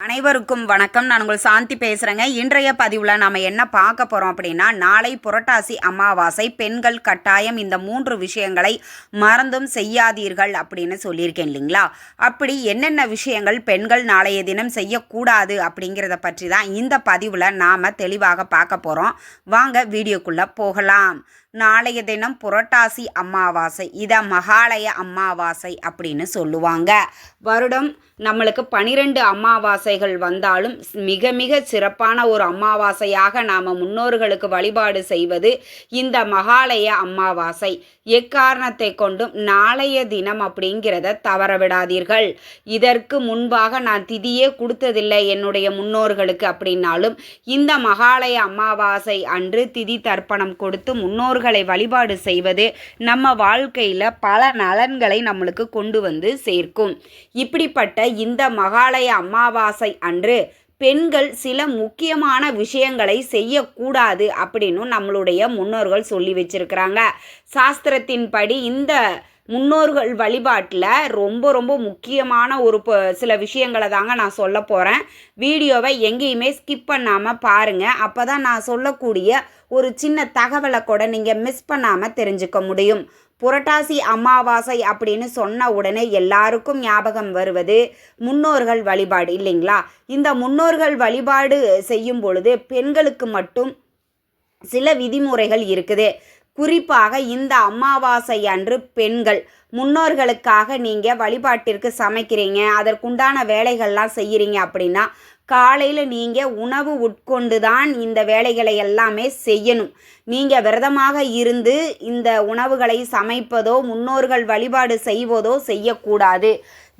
அனைவருக்கும் வணக்கம். நான் உங்கள் சாந்தி பேசுகிறேங்க இன்றைய பதிவில் நாம் என்ன பார்க்க போகிறோம் அப்படின்னா நாளை புரட்டாசி அமாவாசை பெண்கள் கட்டாயம் இந்த மூன்று விஷயங்களை மறந்தும் செய்யாதீர்கள் அப்படின்னு சொல்லியிருக்கேன் இல்லைங்களா? அப்படி என்னென்ன விஷயங்கள் பெண்கள் நாளைய தினம் செய்யக்கூடாது அப்படிங்கிறத பற்றி தான் இந்த பதிவில் நாம் தெளிவாக பார்க்க போகிறோம் வாங்க வீடியோக்குள்ளே போகலாம். நாளைய தினம் புரட்டாசி அமாவாசை இதை மகாலய அமாவாசை அப்படின்னு சொல்லுவாங்க. வருடம் நம்மளுக்கு பனிரெண்டு அமாவாசைகள் வந்தாலும் மிக மிக சிறப்பான ஒரு அமாவாசையாக நாம் முன்னோர்களுக்கு வழிபாடு செய்வது இந்த மகாலய அமாவாசை. எக்காரணத்தை கொண்டும் நாளைய தினம் அப்படிங்கிறத தவற விடாதீர்கள். இதற்கு முன்பாக நான் திதியே கொடுத்ததில்லை என்னுடைய முன்னோர்களுக்கு அப்படின்னாலும் இந்த மகாலய அமாவாசை அன்று திதி தர்ப்பணம் கொடுத்து முன்னோர்கள் வழிபாடு செய்வது நம்ம வாழ்க்கையில் பல நலன்களை நம்மளுக்கு கொண்டு வந்து சேர்க்கும். இப்படிப்பட்ட இந்த மகாலய அமாவாசை அன்று பெண்கள் சில முக்கியமான விஷயங்களை செய்யக்கூடாது அப்படின்னு நம்மளுடைய முன்னோர்கள் சொல்லி வச்சிருக்கிறாங்க. சாஸ்திரத்தின்படி இந்த முன்னோர்கள் வழிபாட்டில் ரொம்ப ரொம்ப முக்கியமான ஒரு சில விஷயங்களை தாங்க நான் சொல்ல போகிறேன் வீடியோவை எங்கேயுமே ஸ்கிப் பண்ணாமல் பாருங்கள் அப்போ தான் நான் சொல்லக்கூடிய ஒரு சின்ன தகவலை கூட நீங்கள் மிஸ் பண்ணாமல் தெரிஞ்சுக்க முடியும். புரட்டாசி அமாவாசை அப்படின்னு சொன்ன உடனே எல்லாருக்கும் ஞாபகம் வருவது முன்னோர்கள் வழிபாடு இல்லைங்களா? இந்த முன்னோர்கள் வழிபாடு செய்யும் பொழுது பெண்களுக்கு மட்டும் சில விதிமுறைகள் இருக்குது. குறிப்பாக இந்த அமாவாசை அன்று பெண்கள் முன்னோர்களுக்காக நீங்கள் வழிபாட்டிற்கு சமைக்கிறீங்க அதற்குண்டான வேலைகள்லாம் செய்கிறீங்க அப்படின்னா காலையில் நீங்கள் உணவு உட்கொண்டு தான் இந்த வேலைகளை எல்லாமே செய்யணும். நீங்கள் விரதமாக இருந்து இந்த உணவுகளை சமைப்பதோ முன்னோர்கள் வழிபாடு செய்வதோ செய்யக்கூடாது.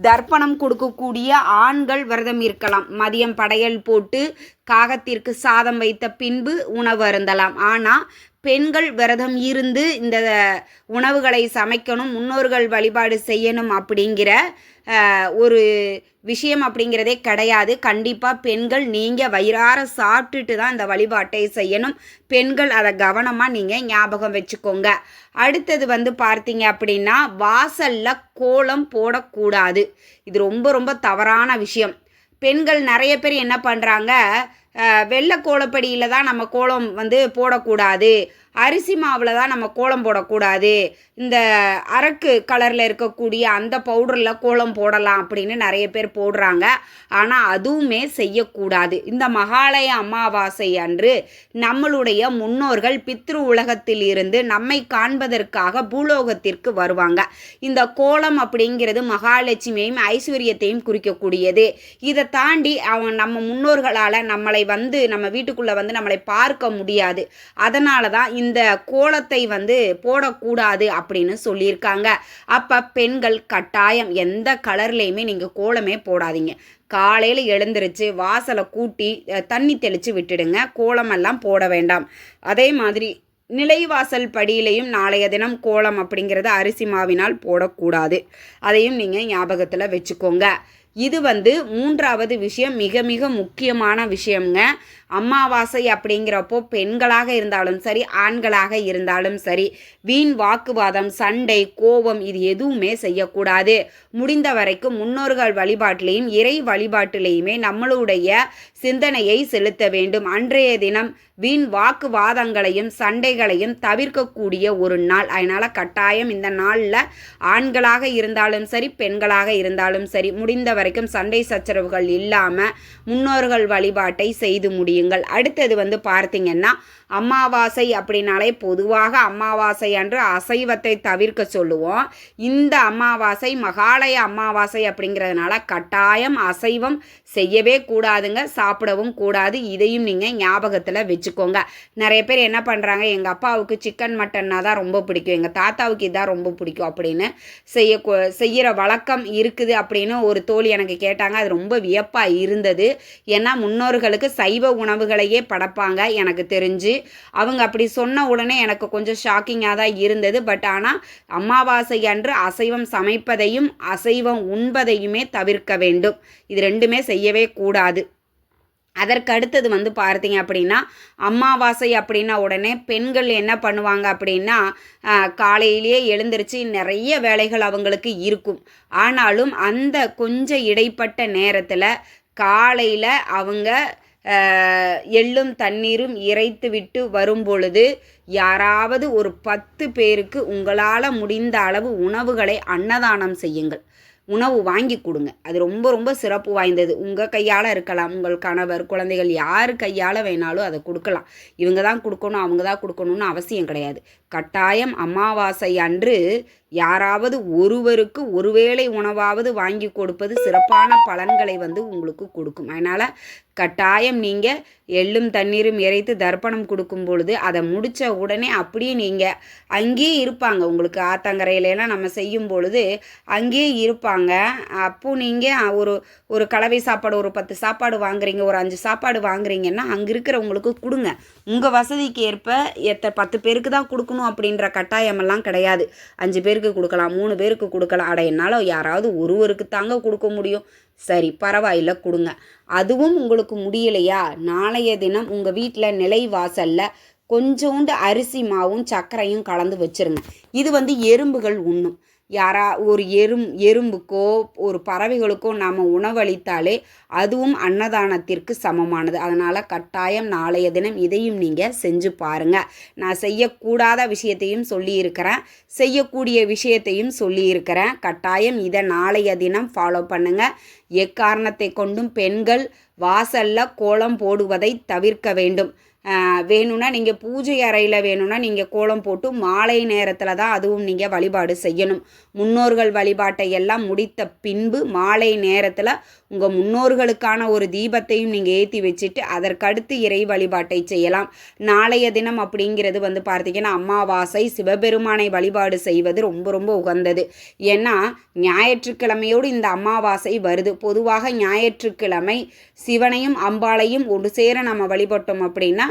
தர்ப்பணம் கொடுக்கக்கூடிய ஆண்கள் விரதம் இருக்கலாம். மதியம் படையல் போட்டு காகத்திற்கு சாதம் வைத்த பின்பு உணவு அருந்தலாம். ஆனால் பெண்கள் விரதம் இருந்து இந்த உணவுகளை சமைக்கணும் முன்னோர்கள் வழிபாடு செய்யணும் அப்படிங்கிற ஒரு விஷயம் அப்படிங்கிறதே கிடையாது. கண்டிப்பாக பெண்கள் நீங்கள் வயிறார சாப்பிட்டுட்டு தான் இந்த வழிபாட்டை செய்யணும். பெண்கள் அதை கவனமாக நீங்கள் ஞாபகம் வச்சுக்கோங்க. அடுத்தது வந்து பார்த்தீங்க அப்படின்னா வாசலில் கோலம் போடக்கூடாது. இது ரொம்ப ரொம்ப தவறான விஷயம். பெண்கள் நிறைய பேர் என்ன பண்ணுறாங்க வெள்ளை கோலப்படியில் தான் நம்ம கோலம் வந்து போடக்கூடாது. அரிசி மாவில் தான் நம்ம கோலம் போடக்கூடாது. இந்த அரக்கு கலரில் இருக்கக்கூடிய அந்த பவுடரில் கோலம் போடலாம் அப்படின்னு நிறைய பேர் போடுறாங்க. ஆனால் அதுவுமே செய்யக்கூடாது. இந்த மகாலய அமாவாசை அன்று நம்மளுடைய முன்னோர்கள் பித்ரு உலகத்தில் இருந்து நம்மை காண்பதற்காக பூலோகத்திற்கு வருவாங்க. இந்த கோலம் அப்படிங்கிறது மகாலட்சுமியையும் ஐஸ்வர்யத்தையும் குறிக்கக்கூடியது. இதை தாண்டி அவங்க நம்ம முன்னோர்களால் நம்மளை வந்து நம்ம வீட்டுக்குள்ளே வந்து நம்மளை பார்க்க முடியாது. அதனால தான் இந்த கோலத்தை வந்து போடக்கூடாது அப்படின்னு சொல்லியிருக்காங்க. அப்போ பெண்கள் கட்டாயம் எந்த கலர்லேயுமே நீங்கள் கோலமே போடாதீங்க. காலையில் எழுந்திருச்சு வாசலை கூட்டி தண்ணி தெளித்து விட்டுடுங்க. கோலமெல்லாம் போட வேண்டாம். அதே மாதிரி நிலைவாசல் படியிலையும் நாளைய தினம் கோலம் அப்படிங்கிறத அரிசி மாவினால் போடக்கூடாது. அதையும் நீங்கள் ஞாபகத்தில் வச்சுக்கோங்க. இது வந்து மூன்றாவது விஷயம் மிக மிக முக்கியமான விஷயம்ங்க. அமாவாசை அப்படிங்கிறப்போ பெண்களாக இருந்தாலும் சரி ஆண்களாக இருந்தாலும் சரி வீண் வாக்குவாதம் சண்டை கோபம் இது எதுவுமே செய்யக்கூடாது. முடிந்த வரைக்கும் முன்னோர்கள் வழிபாட்டிலையும் இறை வழிபாட்டிலையுமே நம்மளுடைய சிந்தனையை செலுத்த வேண்டும். அன்றைய தினம் வீண் வாக்குவாதங்களையும் சண்டைகளையும் தவிர்க்கக்கூடிய ஒரு நாள். அதனால் கட்டாயம் இந்த நாளில் ஆண்களாக இருந்தாலும் சரி பெண்களாக இருந்தாலும் சரி முடிந்த வரைக்கும் சண்டை சச்சரவுகள் இல்லாமல் முன்னோர்கள் வழிபாட்டை செய்து முடியுங்கள். அடுத்தது வந்து பார்த்தீங்கன்னா அமாவாசை அப்படின்னாலே பொதுவாக அமாவாசை அன்று அசைவத்தை தவிர்க்க சொல்லுவோம். இந்த அமாவாசை மகாலய அமாவாசை அப்படிங்கிறதுனால கட்டாயம் அசைவம் செய்யவே கூடாதுங்க. சாப்பிடவும் கூடாது. இதையும் நீங்கள் ஞாபகத்தில் வச்சுக்கோங்க. நிறைய பேர் என்ன பண்ணுறாங்க எங்கள் அப்பாவுக்கு சிக்கன் மட்டன்னா தான் ரொம்ப பிடிக்கும். எங்கள் தாத்தாவுக்கு இதான் ரொம்ப பிடிக்கும் அப்படின்னு செய்ய செய்கிற வழக்கம் இருக்குது அப்படின்னு ஒரு தோழி எனக்கு கேட்டாங்க. அது ரொம்ப வியப்பாக இருந்தது. ஏன்னா முன்னோர்களுக்கு சைவ உணவுகளையே படைப்பாங்க எனக்கு தெரிஞ்சு. அவங்க அப்படி சொன்ன உடனே எனக்கு கொஞ்சம் ஷாக்கிங்காக தான் இருந்தது. பட் ஆனால் அமாவாசை அன்று அசைவம் சமைப்பதையும் அசைவம் உண்பதையுமே தவிர்க்க வேண்டும். இது ரெண்டுமே செய்யவே கூடாது. அதற்கு அடுத்தது வந்து பார்த்தீங்க அப்படின்னா அமாவாசை அப்படின்னா உடனே பெண்கள் என்ன பண்ணுவாங்க அப்படின்னா காலையிலேயே எழுந்திருச்சு நிறைய வேலைகள் அவங்களுக்கு இருக்கும். ஆனாலும் அந்த கொஞ்சம் இடைப்பட்ட நேரத்தில் காலையில் அவங்க எள்ளும் தண்ணீரும் இறைத்து விட்டு வரும் பொழுது யாராவது ஒரு பத்து பேருக்கு உங்களால் முடிந்த அளவு உணவுகளை அன்னதானம் செய்யுங்கள். உணவு வாங்கி கொடுங்க. அது ரொம்ப ரொம்ப சிறப்பு வாய்ந்தது. உங்கள் கையால் இருக்கலாம். உங்கள் கணவர் குழந்தைகள் யார் கையால் வேணாலும் அதை கொடுக்கலாம். இவங்க தான் கொடுக்கணும் அவங்க தான் கொடுக்கணும்னு அவசியம் கிடையாது. கட்டாயம் அமாவாசை அன்று யாராவது ஒருவருக்கு ஒருவேளை உணவாவது வாங்கி கொடுப்பது சிறப்பான பலன்களை வந்து உங்களுக்கு கொடுக்கும். அதனால் கட்டாயம் நீங்கள் எள்ளும் தண்ணீரும் இறைத்து தர்ப்பணம் கொடுக்கும் பொழுது அதை முடித்த உடனே அப்படியே நீங்கள் அங்கேயே இருப்பாங்க. உங்களுக்கு ஆத்தங்கரையிலலாம் நம்ம செய்யும் பொழுது அங்கேயே இருப்பாங்க. அப்போது நீங்கள் ஒரு ஒரு கலவை சாப்பாடு ஒரு பத்து சாப்பாடு வாங்குறீங்க ஒரு அஞ்சு சாப்பாடு வாங்குறீங்கன்னா அங்கே இருக்கிறவங்களுக்கு கொடுங்க. உங்கள் வசதிக்கு ஏற்ப எத்த பத்து பேருக்கு தான் கொடுக்கணும் அப்படின்ற கட்டாயமெல்லாம் கிடையாது. அஞ்சு பேர் பேருக்கு கொடுக்கலாம் மூணு பேருக்கு கொடுக்கலாம். அட என்னால் யாராவது ஒருவருக்கு தாங்க கொடுக்க முடியும். சரி பரவாயில்ல கொடுங்க. அதுவும் உங்களுக்கு முடியலையா? நாளைய தினம் உங்கள் வீட்டில் நிலை வாசலில் கொஞ்சோண்டு அரிசி மாவும் சர்க்கரையும் கலந்து வச்சிருங்க. இது வந்து எறும்புகள் உண்ணும். யாரா ஒரு எறும் எறும்புக்கோ ஒரு பறவைகளுக்கோ நாம் உணவளித்தாலே அதுவும் அன்னதானத்திற்கு சமமானது. அதனால் கட்டாயம் நாளைய தினம் இதையும் நீங்கள் செஞ்சு பாருங்கள் நான் செய்யக்கூடாத விஷயத்தையும் சொல்லியிருக்கிறேன். செய்யக்கூடிய விஷயத்தையும் சொல்லியிருக்கிறேன். கட்டாயம் இதை நாளைய தினம் ஃபாலோ பண்ணுங்கள் எக்காரணத்தை கொண்டும் பெண்கள் வாசல்ல கோலம் போடுவதை தவிர்க்க வேண்டும். வேணும்னா நீங்கள் பூஜை அறையில் வேணும்னா நீங்கள் கோலம் போட்டு மாலை நேரத்தில் தான் அதுவும் நீங்கள் வழிபாடு செய்யணும். முன்னோர்கள் வழிபாட்டை எல்லாம் முடித்த பின்பு மாலை நேரத்தில் உங்கள் முன்னோர்களுக்கான ஒரு தீபத்தையும் நீங்கள் ஏற்றி வச்சுட்டு அதற்கடுத்து இறை வழிபாட்டை செய்யலாம். நாளைய தினம் அப்படிங்கிறது வந்து பார்த்தீங்கன்னா அமாவாசை சிவபெருமானை வழிபாடு செய்வது ரொம்ப ரொம்ப உகந்தது. ஏன்னா ஞாயிற்றுக்கிழமையோடு இந்த அமாவாசை வருது. பொதுவாக ஞாயிற்றுக்கிழமை சிவனையும் அம்பாளையும் ஒரு சேர நம்ம வழிபட்டோம் அப்படின்னா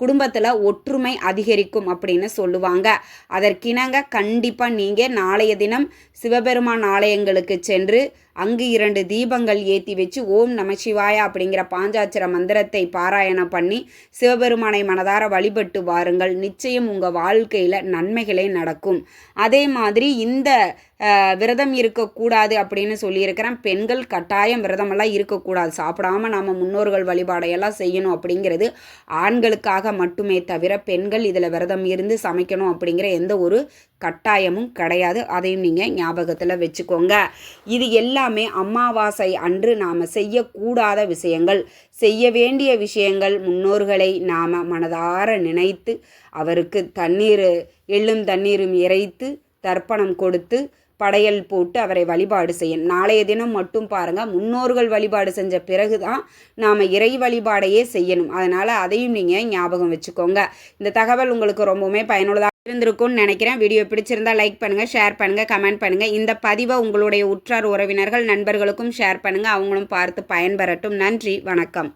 குடும்பத்தில் ஒற்றுமை அதிகரிக்கும் அப்படின்னு சொல்லுவாங்க. அதற்கிணங்க கண்டிப்பாக நீங்கள் நாளைய தினம் சிவபெருமான் ஆலயங்களுக்கு சென்று அங்கு இரண்டு தீபங்கள் ஏற்றி வச்சு ஓம் நமசிவாயா அப்படிங்கிற பாஞ்சாட்சர மந்திரத்தை பாராயணம் பண்ணி சிவபெருமானை மனதார வழிபட்டு வாருங்கள். நிச்சயம் உங்கள் வாழ்க்கையில் நன்மைகளே நடக்கும். அதே மாதிரி இந்த விரதம் இருக்கக்கூடாது அப்படின்னு சொல்லியிருக்கிறேன் பெண்கள் கட்டாயம் விரதமெல்லாம் இருக்கக்கூடாது. சாப்பிடாம நாம் முன்னோர்கள் வழிபாடையெல்லாம் செய்யணும் அப்படிங்கிறது ஆண்களுக்காக மட்டுமே தவிர பெண்கள் இதில் விரதம் இருந்து சமைக்கணும் அப்படிங்கிற எந்த ஒரு கட்டாயமும் கிடையாது. அதையும் நீங்கள் ஞாபகத்தில் வச்சுக்கோங்க. இது எல்லாமே அமாவாசை அன்று நாம் செய்யக்கூடாத விஷயங்கள். செய்ய வேண்டிய விஷயங்கள் முன்னோர்களை நாம் மனதார நினைத்து அவருக்கு தண்ணீர் எள்ளும் தண்ணீரும் இறைத்து தர்ப்பணம் கொடுத்து படையல் போட்டு அவரை வழிபாடு செய்யணும் நாளைய தினம் மட்டும் பாருங்கள் முன்னோர்கள் வழிபாடு செஞ்ச பிறகு தான் நாம் இறை வழிபாடையே செய்யணும். அதனால் அதையும் நீங்கள் ஞாபகம் வச்சுக்கோங்க. இந்த தகவல் உங்களுக்கு ரொம்பவுமே பயனுள்ளதாக இருந்திருக்கும்னு நினைக்கிறேன். வீடியோ பிடிச்சிருந்தா லைக் பண்ணுங்கள் ஷேர் பண்ணுங்கள் கமெண்ட் பண்ணுங்கள் இந்த பதிவை உங்களுடைய உற்றார் உறவினர்கள் நண்பர்களுக்கும் ஷேர் பண்ணுங்கள் அவங்களும் பார்த்து பயன்பெறட்டும். நன்றி வணக்கம்.